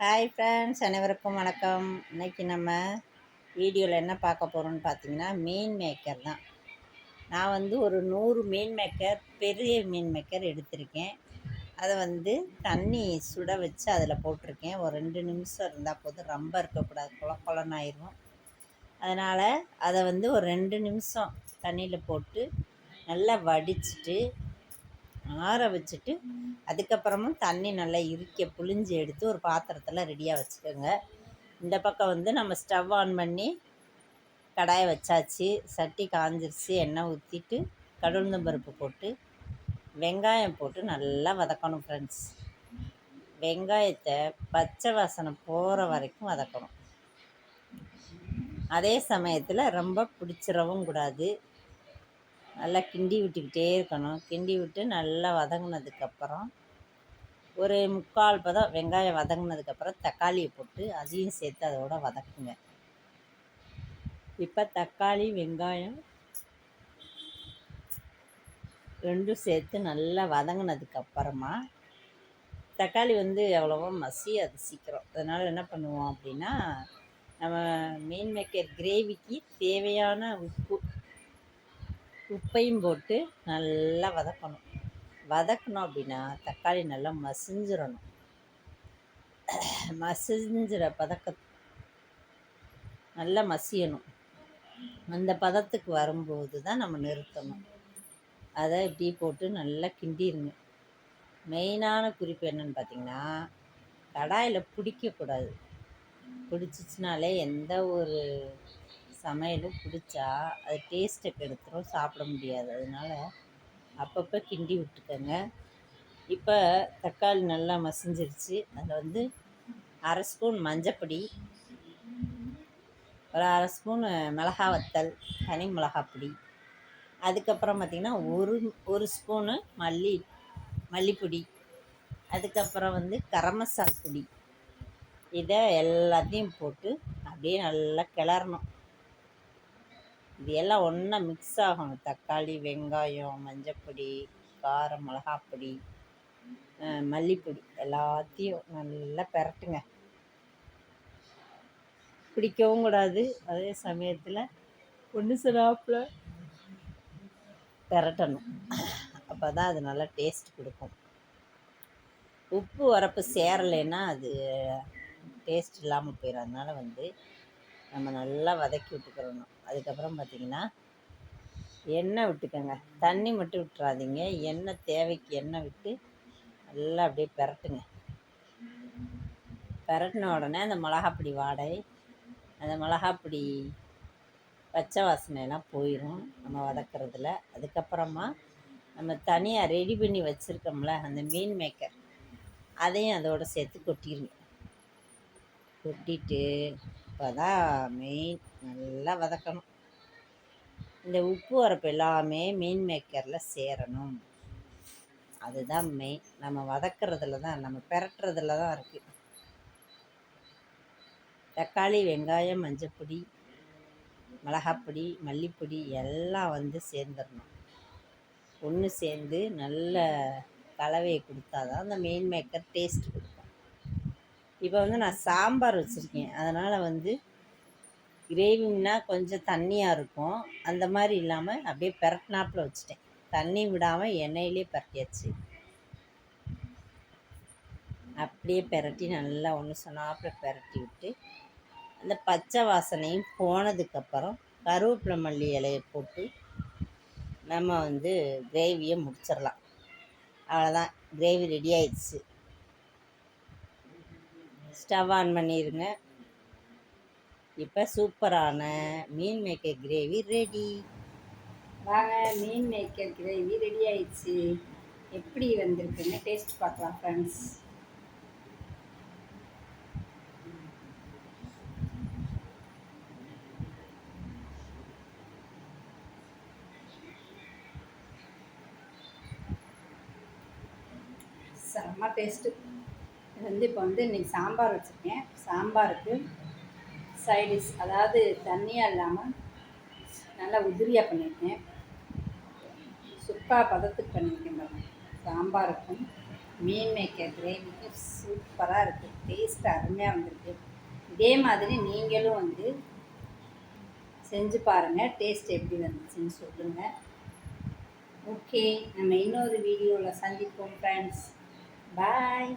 Hi friends அனைவருக்கும் வணக்கம். இன்னைக்கு நம்ம வீடியோவில் என்ன பார்க்க போகிறோம்னு பார்த்தீங்கன்னா மீன் மேக்கர் தான். நான் வந்து ஒரு நூறு மீன் மேக்கர் பெரிய மீன் மேக்கர் எடுத்திருக்கேன். அதை வந்து தண்ணி சுட வச்சு அதில் போட்டிருக்கேன். ஒரு ரெண்டு நிமிஷம் இருந்தால் போதும். ரொம்ப இருக்கக்கூடாது. குள குளன்னு ஆயிரும் அதனால் அதை வந்து ஒரு ரெண்டு நிமிஷம் தண்ணியில் போட்டு நல்லா வடிச்சிட்டு ஆற வச்சுட்டு அதுக்கப்புறமும் தண்ணி நல்லா இறுக்க புழிஞ்சு எடுத்து ஒரு பாத்திரத்தில் ரெடியாக வச்சுக்கோங்க. இந்த பக்கம் வந்து நம்ம ஸ்டவ் ஆன் பண்ணி கடாயை வச்சாச்சு. சட்டி காஞ்சிருச்சு. எண்ணெய் ஊற்றிட்டு கடுகுந்தம் பருப்பு போட்டு வெங்காயம் போட்டு நல்லா வதக்கணும் ஃப்ரெண்ட்ஸ் வெங்காயத்தை பச்சை வாசனை போகிற வரைக்கும் வதக்கணும். அதே சமயத்தில் ரொம்ப பிடிச்சிடவும் கூடாது. நல்லா கிண்டி விட்டுக்கிட்டே இருக்கணும். கிண்டி விட்டு நல்லா வதங்கினதுக்கப்புறம் ஒரு முக்கால் பதம் வெங்காயம் வதங்கினதுக்கப்புறம் தக்காளியை போட்டு அதையும் சேர்த்து அதோட வதக்குங்க. இப்போ தக்காளி வெங்காயம் ரெண்டும் சேர்த்து நல்லா வதங்கினதுக்கப்புறமா தக்காளி வந்து எவ்வளவோ அது சீக்கிரம். அதனால் என்ன பண்ணுவோம் அப்படின்னா நம்ம மீன் மேக்கர் கிரேவிக்கு தேவையான உப்பு உப்பையும் போட்டு நல்லா வதக்கணும். வதக்கணும் அப்படின்னா தக்காளி நல்லா மசிஞ்சிடணும் மசிஞ்சிற பதக்க நல்லா மசியணும். அந்த பதத்துக்கு வரும்போது தான் நம்ம நிறுத்தணும். அதை இப்படி போட்டு நல்லா கிண்டிருங்க. மெயினான குறிப்பு என்னென்னு பார்த்தீங்கன்னா கடாயில் பிடிக்கக்கூடாது. பிடிச்சிச்சினாலே எந்த ஒரு சமையல் பிடிச்சா அது டேஸ்ட்டை கெடுத்துரும் சாப்பிட முடியாது. அதனால் அப்பப்போ கிண்டி விட்டுக்கோங்க. இப்போ தக்காளி நல்லா மசிஞ்சிருச்சு. அதில் வந்து அரை ஸ்பூன் மஞ்சப்பொடி ஒரு அரை ஸ்பூன் மிளகா வத்தல் தனி மிளகாப்பொடி அதுக்கப்புறம் பார்த்திங்கன்னா ஒரு ஒரு ஸ்பூனு மல்லி மல்லிப்பொடி. அதுக்கப்புறம் வந்து கரம் மசால் பொடி. இதை எல்லாத்தையும் போட்டு அப்படியே நல்லா கிளறணும். இது எல்லாம் ஒன்றா மிக்ஸ் ஆகணும். தக்காளி வெங்காயம் மஞ்சப்பொடி காரம் மிளகாப்பொடி மல்லிப்பொடி எல்லாத்தையும் நல்லா பெரட்டுங்க. பிடிக்கவும் கூடாது. அதே சமயத்தில் ஒன்று சிறாப்பில் பெரட்டணும். அப்போ தான் அது நல்லா டேஸ்ட் கொடுக்கும். உப்பு வரப்பு சேரலைன்னா அது டேஸ்ட் இல்லாமல் போயிடும் அதனால் வந்து நம்ம நல்லா வதக்கி விட்டுக்கிறணும். அதுக்கப்புறம் பார்த்திங்கன்னா எண்ணெய் விட்டுக்கோங்க. தண்ணி மட்டும் விட்டுறாதீங்க. எண்ணெய் தேவைக்கு எண்ணெய் விட்டு நல்லா அப்படியே பெரட்டுங்க. பெரட்டின உடனே அந்த மிளகாப்பொடி வாடை அந்த மிளகாப்பொடி பச்சை வாசனையெல்லாம் போயிடும் நம்ம வதக்கிறதுல. அதுக்கப்புறமா நம்ம தனியாக ரெடி பண்ணி வச்சுருக்கோம்ல அந்த மீன் மேக்கர் அதையும் அதோடு சேர்த்து கொட்டிடுங்க கொட்டிட்டு இப்போ தான் மெயின் நல்லா வதக்கணும். இந்த உப்பு வரப்பு எல்லாமே மீன் மேக்கரில் சேரணும். அதுதான் மெயின் நம்ம வதக்கிறதுல தான் நம்ம பெரட்டுறதுல தான் இருக்குது தக்காளி வெங்காயம் மஞ்சப்பொடி மிளகாப்பொடி மல்லிப்பொடி எல்லாம் வந்து சேர்ந்துடணும் ஒன்று சேர்ந்து நல்ல கலவையை கொடுத்தா தான் அந்த மெயின் மேக்கர் டேஸ்ட் கொடுக்கும். இப்போ வந்து நான் சாம்பார் வச்சுருக்கேன். அதனால் வந்து கிரேவின்னா கொஞ்சம் தண்ணியாக இருக்கும். அந்த மாதிரி இல்லாமல் அப்படியே பெரட்டினாப்பில் வச்சுட்டேன். தண்ணி விடாமல் எண்ணெயிலே பரட்டியாச்சு. அப்படியே பெரட்டி நல்லா ஒன்று சொன்னாப்பில் பெரட்டி விட்டு அந்த பச்சை வாசனையும் போனதுக்கப்புறம் கருவேப்பிலை மல்லி இலையை போட்டு நம்ம வந்து கிரேவியை முடிச்சிடலாம். அவ்வளோதான் கிரேவி ரெடி ஆயிடுச்சு. ஸ்டவ் ஆன் பண்ணிடுங்க இப்போ சூப்பரான மீன் மேக்கர் கிரேவி ரெடி. வாங்க மீன் மேக்கர் கிரேவி ரெடி ஆயிடுச்சு. எப்படி வந்திருக்குன்னு டேஸ்ட் பார்க்கலாம் ஃப்ரெண்ட்ஸ் செம்ம டேஸ்ட்டு வந்து இப்போ வந்து இன்றைக்கி சாம்பார் வச்சுருக்கேன். சாம்பாருக்கு சைடிஷ் அதாவது தண்ணியாக இல்லாமல் நல்லா உதிரியாக பண்ணியிருக்கேன். சுக்கா பதத்துக்கு பண்ணியிருக்கேன் பாருங்கள் சாம்பாருக்கும் மீன் மேக்கர் கிரேவிக்கும் சூப்பராக இருக்குது டேஸ்ட் அருமையாக வந்திருக்கு. இதே மாதிரி நீங்களும் வந்து செஞ்சு பாருங்கள் டேஸ்ட் எப்படி வந்துச்சுன்னு சொல்லுங்கள் ஓகே நம்ம இன்னொரு வீடியோவில் சந்திப்போம் ஃப்ரெண்ட்ஸ் பாய்